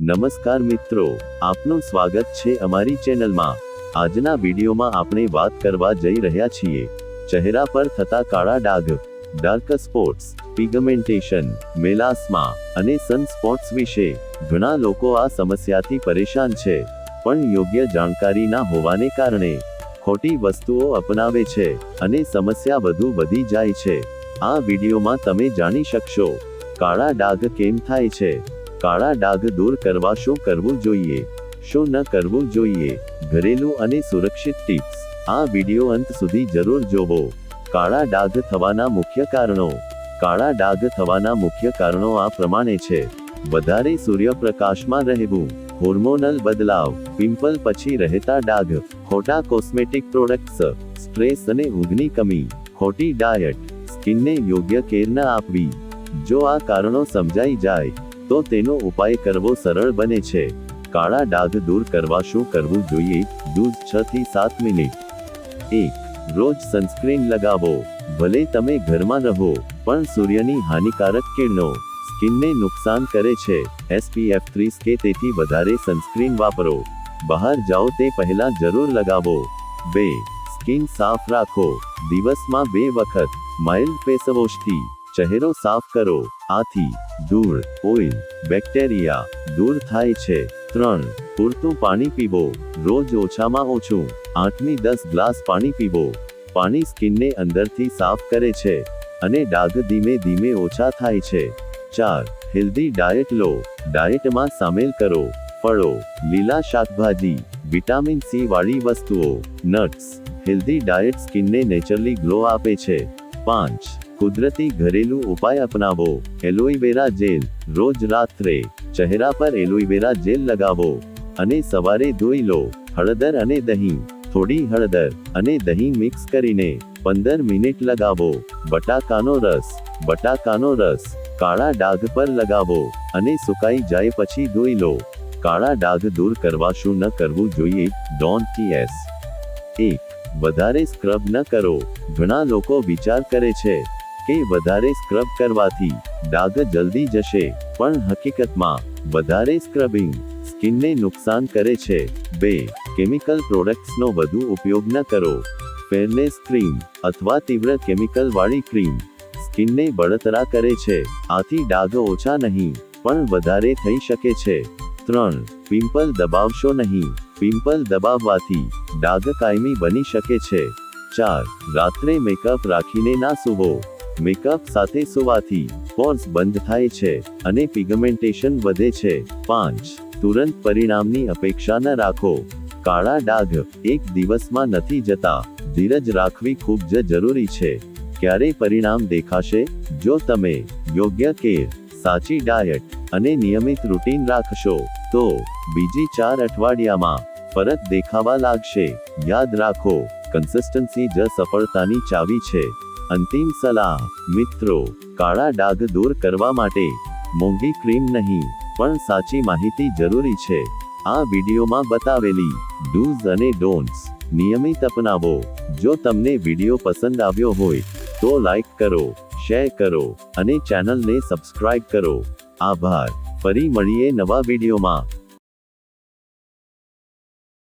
નમસ્કાર મિત્રો, આપનું સ્વાગત છે અમારી ચેનલમાં. આજના વિડીયોમાં આપણે વાત કરવા જઈ રહ્યા છીએ. ચહેરા પર થતા કાળા ડાઘ ડાર્ક સ્પોટ્સ પિગમેન્ટેશન મેલાસ્મા અને સન સ્પોટ્સ વિશે. ઘણા લોકો આ સમસ્યાથી પરેશાન છે, પણ યોગ્ય જાણકારી ના હોવાને કારણે. ખોટી વસ્તુઓ અપનાવે છે અને સમસ્યા વધુ વધી જાય છે. આ વિડીયોમાં તમે જાણી શકશો, કાળા ડાઘ કેમ થાય છે? કાળા ડાઘ દૂર કરવા શું કરવું જોઈએ? શું ન કરવું જોઈએ? ઘરેલું અને સુરક્ષિત ટિપ્સ. આ વીડિયો અંત સુધી જરૂર જોવો. કાળા ડાઘ થવાના મુખ્ય કારણો. કાળા ડાઘ થવાના મુખ્ય કારણો આ પ્રમાણે છે. વધારે સૂર્યપ્રકાશમાં રહેવું. હોર્મોનલ બદલાવ. પિમ્પલ પછી રહેતા ડાઘ. ખોટા કોસ્મેટિક પ્રોડક્ટ્સ. સ્ટ્રેસ અને ઊંઘની કમી. ખોટી ડાયટ. સ્કિનને યોગ્ય કેર ન આપવી. જો આ કારણો સમજાઈ જાય તો તેનો ઉપાય કરવો સરળ બને છે. કાળા ડાઘ દૂર કરવા શું કરવું જોઈએ? દૂધ છ થી સાત મિનિટ. એક, રોજ સનસ્ક્રીન લગાવો. ભલે તમે ઘરમાં રહો, પણ સૂર્યની હાનિકારક કિરણો સ્કિનને નુકસાન કરે છે. એસપીએફ ત્રીસ કે તેથી વધારે સનસ્ક્રીન વાપરો. બહાર જાઓ તે પહેલા જરૂર લગાવો. બે, સ્કિન સાફ રાખો. દિવસમાં બે વખત. માઇલ્ડ ફેસ વોશથી ચહેરો સાફ કરો. આથી ધૂળ ઓઇલ, બેક્ટેરિયા, દૂર થાય છે. ત્રણ, પૂરતું પાણી પીવો. રોજ ઓછામાં ઓછું આઠમી દસ ગ્લાસ પાણી પીવો. પાણી સ્કિનને અંદરથી સાફ કરે છે અને ડાઘ ધીમે ધીમે ઓછા થાય છે. ચાર, હેલ્ધી ડાયટ લો. ડાયટમાં સામેલ કરો. ફળો, લીલા શાકભાજી, વિટામિન સી વાળી વસ્તુઓ, નટ્સ. હેલ્ધી ડાયટ સ્કિનને નેચરલી ગ્લો આપે છે. પાંચ કુદરતી ઘરેલું ઉપાય અપનાવો. Aloe vera gel. રોજ રાત્રે ચહેરા પર એલોવેરા જેલ લગાવો અને સવારે ધોઈ લો. હળદર અને દહીં. થોડી હળદર અને દહીં મિક્સ કરીને પંદર મિનિટ લગાવો. બટાકાનો રસ. બટાકાનો રસ. કાળા ડાઘ પર લગાવો અને સુકાઈ જાય પછી ધોઈ લો. કાળા ડાઘ દૂર કરવા શું ન કરવું જોઈએ? ડોન્ટ ટીએસ એક. વધારે સ્ક્રબ ન કરો. ઘણા લોકો વિચાર કરે છે કે વધારે સ્ક્રબ કરવાથી ડાઘ જલ્દી જશે. પણ હકીકતમાં, વધારે સ્ક્રબિંગ સ્કિનને નુકસાન કરે છે. બે, કેમિકલ પ્રોડક્ટ્સનો વધુ ઉપયોગ ન કરો. ફેરનેસ ક્રીમ અથવા તીવ્ર કેમિકલ વાળી ક્રીમ સ્કિનને બળતરા કરે છે. આથી ડાઘ ઓછા નહીં, પણ વધારે થઈ શકે છે. ત્રણ, પિમ્પલ દબાવશો નહીં. પિમ્પલ દબાવવાથી ડાઘ કાયમી બની શકે છે. ચાર, રાત્રે મેકઅપ રાખીને ના સૂવો મેકઅપ સાથે સુવાથી પોર્સ બંધ થાય છે અને પિગમેન્ટેશન વધે છે. પાંચ, તુરંત પરિણામની અપેક્ષા ન રાખો. કાળા ડાઘ, એક દિવસમાં નથી જતા. ધીરજ રાખવી ખૂબ જ જરૂરી છે. ક્યારે પરિણામ દેખાશે? જો તમે યોગ્ય કેર, સાચી ડાયટ અને નિયમિત રૂટીન રાખશો, તો બીજી ચાર અઠવાડિયામાં ફરક દેખાવા લાગશે. યાદ રાખો કન્સિસ્ટન્સી જ સફળતાની ચાવી છે. અંતિમ સલાહ, મિત્રો, કાળા ડાઘ દૂર કરવા માટે મોંઘી ક્રીમ નહીં, પણ સાચી માહિતી જરૂરી છે. આ વિડીયોમાં બતાવેલી ડૂઝ અને ડોન્ટ્સ નિયમિત અપનાવો. જો તમને વીડિયો પસંદ આવ્યો હોય, તો લાઈક કરો શેર કરો અને ચેનલને સબસ્ક્રાઇબ કરો. આભાર. ફરી મળીએ નવા વિડીયોમાં.